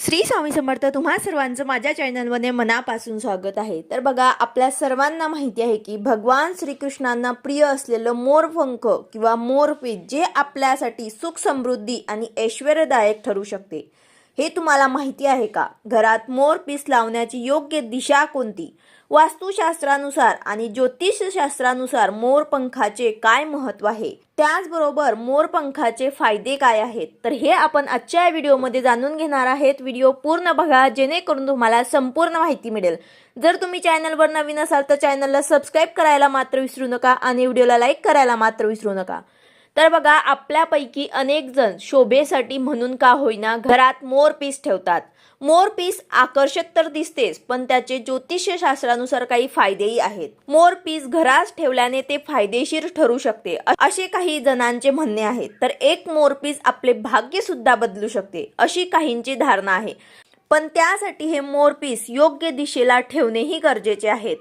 श्री स्वामी समर्थ तुम्हा सर्वांचं माझ्या चॅनलमध्ये मनापासून स्वागत आहे. तर बघा आपल्या सर्वांना माहिती आहे की भगवान श्रीकृष्णांना प्रिय असलेलं मोरपंख किंवा मोरपीठ जे आपल्यासाठी सुख समृद्धी आणि ऐश्वर्यदायक ठरू शकते. हे तुम्हाला माहिती आहे का? घरात मोर पीस लावण्याची योग्य दिशा कोणती? वास्तुशास्त्रानुसार आणि ज्योतिषशास्त्रानुसार मोरपंखाचे काय महत्त्व आहे? त्याचबरोबर मोरपंखाचे फायदे काय आहेत? तर हे आपण आजच्या या व्हिडिओमध्ये जाणून घेणार आहेत. व्हिडिओ पूर्ण बघा जेणेकरून तुम्हाला संपूर्ण माहिती मिळेल. जर तुम्ही चॅनलवर नवीन असाल तर चॅनलला सबस्क्राईब करायला मात्र विसरू नका आणि व्हिडिओला लाईक करायला मात्र विसरू नका. तर बघा आपल्यापैकी अनेक जण शोभेसाठी म्हणून का होईना घरात मोरपीस ठेवतात. मोरपीस आकर्षक तर दिसतेच पण त्याचे ज्योतिषशास्त्रानुसार काही फायदेही आहेत. मोरपीस घरात ठेवल्याने ते फायदेशीर ठरू शकते असे काही जणांचे म्हणणे आहे तर एक मोरपीस आपले भाग्य सुद्धा बदलू शकते अशी काहींची धारणा आहे. पण त्यासाठी हे मोरपीस योग्य दिशेला ठेवणेही गरजेचे आहेत.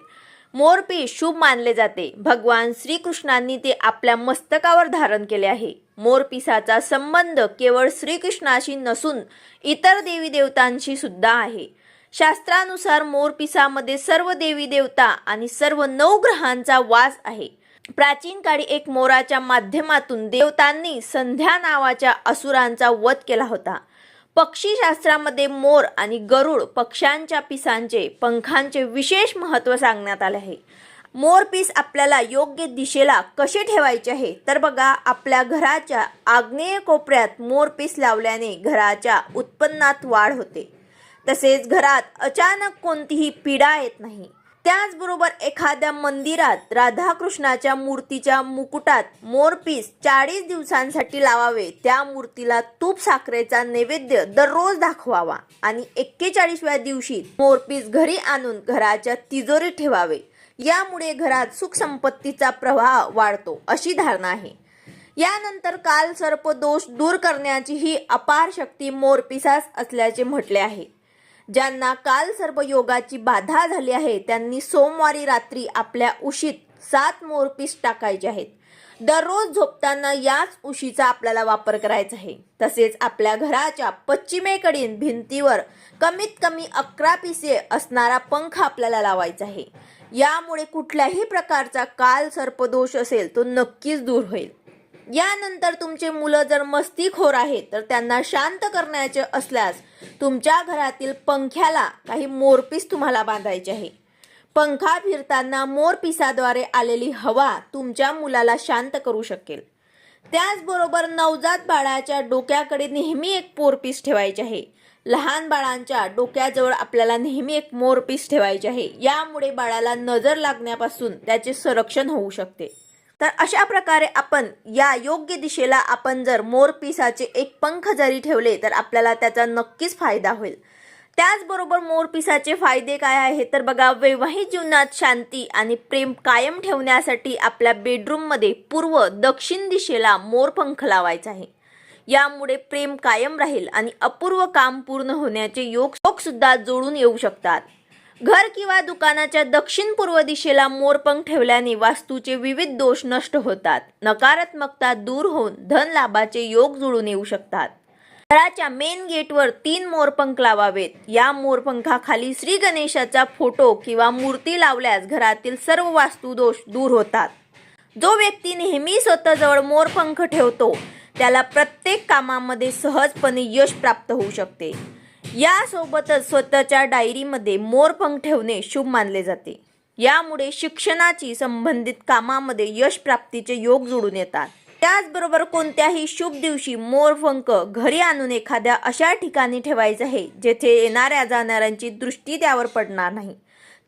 मोरपीस शुभ मानले जाते. भगवान श्रीकृष्णांनी ते आपल्या मस्तकावर धारण केले आहे. मोरपिसाचा संबंध केवळ श्रीकृष्णाशी नसून इतर देवी देवतांशी सुद्धा आहे. शास्त्रानुसार मोरपिसामध्ये सर्व देवी देवता आणि सर्व नऊ ग्रहांचा वास आहे. प्राचीन काळी एक मोराच्या माध्यमातून देवतांनी संध्या नावाच्या असुरांचा वध केला होता. पक्षीशास्त्रामध्ये मोर आणि गरुड पक्ष्यांच्या पिसांचे पंखांचे विशेष महत्त्व सांगण्यात आले आहे. मोरपीस आपल्याला योग्य दिशेला कसे ठेवायचे आहे? तर बघा आपल्या घराच्या आग्नेय कोपऱ्यात मोरपीस लावल्याने घराच्या उत्पन्नात वाढ होते. तसेच घरात अचानक कोणतीही पीडा येत नाही. त्याचबरोबर एखाद्या मंदिरात राधाकृष्णाच्या मूर्तीच्या मुकुटात मोरपीस चाळीस दिवसांसाठी लावावे. त्या मूर्तीला तूप साखरेचा नैवेद्य दररोज दाखवावा आणि एक्केचाळीसव्या दिवशी मोरपीस घरी आणून घराच्या तिजोरीत ठेवावे. यामुळे घरात सुख संपत्तीचा प्रवाह वाढतो अशी धारणा आहे. यानंतर काल सर्प दोष दूर करण्याची ही अपार शक्ती मोरपिसास असल्याचे म्हटले आहे. ज्यांना काल सर्प योगाची बाधा झाली आहे त्यांनी सोमवारी रात्री आपल्या उशीत सात मोरपीस टाकायचे आहेत. दररोज झोपताना याच उशीचा आपल्याला वापर करायचा आहे. तसेच आपल्या घराच्या पश्चिमेकडील भिंतीवर कमीत कमी अकरा पिसे असणारा पंख आपल्याला लावायचा आहे. यामुळे कुठल्याही प्रकारचा काल सर्पदोष असेल तो नक्कीच दूर होईल. यानंतर तुमचे मुलं जर मस्तीखोर आहेत तर त्यांना शांत करण्याचे असल्यास तुमच्या घरातील पंख्याला काही मोरपीस तुम्हाला बांधायचे आहे. पंखा फिरताना मोरपिसाद्वारे आलेली हवा तुमच्या मुलाला शांत करू शकेल. त्याचबरोबर नवजात बाळाच्या डोक्याकडे नेहमी एक पोरपीस ठेवायचे आहे. लहान बाळांच्या डोक्याजवळ आपल्याला नेहमी एक मोरपीस ठेवायचे आहे. यामुळे बाळाला नजर लागण्यापासून त्याचे संरक्षण होऊ शकते. तर अशा प्रकारे आपण या योग्य दिशेला आपण जर मोरपिसाचे एक पंख जरी ठेवले तर आपल्याला त्याचा नक्कीच फायदा होईल. त्याचबरोबर मोरपिसाचे फायदे काय आहे तर बघा वैवाहिक जीवनात शांती आणि प्रेम कायम ठेवण्यासाठी आपल्या बेडरूममध्ये पूर्व दक्षिण दिशेला मोरपंख लावायचा आहे. यामुळे प्रेम कायम राहील आणि अपूर्व काम पूर्ण होण्याचे योग योग सुद्धा जोडून येऊ शकतात. घर किंवा दुकानाच्या दक्षिण पूर्व दिशेला मोरपंख ठेवल्याने वास्तूचे विविध दोष नष्ट होतात. नकारात्मकता दूर होऊन धन लाभाचे योग जुळून येऊ शकतात. घराच्या मेन गेटवर तीन मोरपंख लावावेत. या मोरपंखाखाली श्री गणेशाचा फोटो किंवा मूर्ती लावल्यास घरातील सर्व वास्तुदोष दूर होतात. जो व्यक्ती नेहमी स्वतःजवळ मोरपंख ठेवतो त्याला प्रत्येक कामामध्ये सहजपणे यश प्राप्त होऊ शकते. यासोबतच स्वतःच्या डायरीमध्ये मोरपंख ठेवणे शुभ मानले जाते. यामुळे शिक्षणाची संबंधित कामामध्ये यश प्राप्तीचे योग जुळून येतात. त्याचबरोबर कोणत्याही शुभ दिवशी मोरपंख घरी आणून एखाद्या अशा ठिकाणी ठेवायचं आहे जेथे येणाऱ्या जाणाऱ्यांची दृष्टी त्यावर पडणार नाही.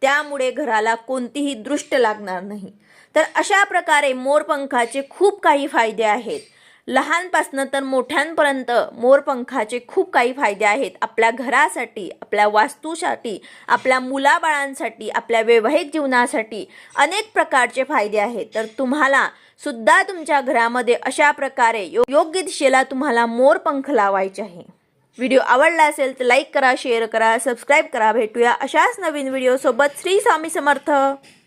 त्यामुळे घराला कोणतीही दृष्ट लागणार नाही. तर अशा प्रकारे मोरपंखाचे खूप काही फायदे आहेत. लहानपासनं तर मोठ्यांपर्यंत मोरपंखाचे खूप काही फायदे आहेत. आपल्या घरासाठी आपल्या वास्तूसाठी आपल्या मुलाबाळांसाठी आपल्या वैवाहिक जीवनासाठी अनेक प्रकारचे फायदे आहेत. तर तुम्हाला सुद्धा तुमच्या घरामध्ये अशा प्रकारे यो- योग्य दिशेला तुम्हाला मोरपंख लावायचे आहे. व्हिडिओ आवडला असेल तर लाईक करा शेअर करा सबस्क्राईब करा. भेटूया अशाच नवीन व्हिडिओसोबत. श्री स्वामी समर्थ.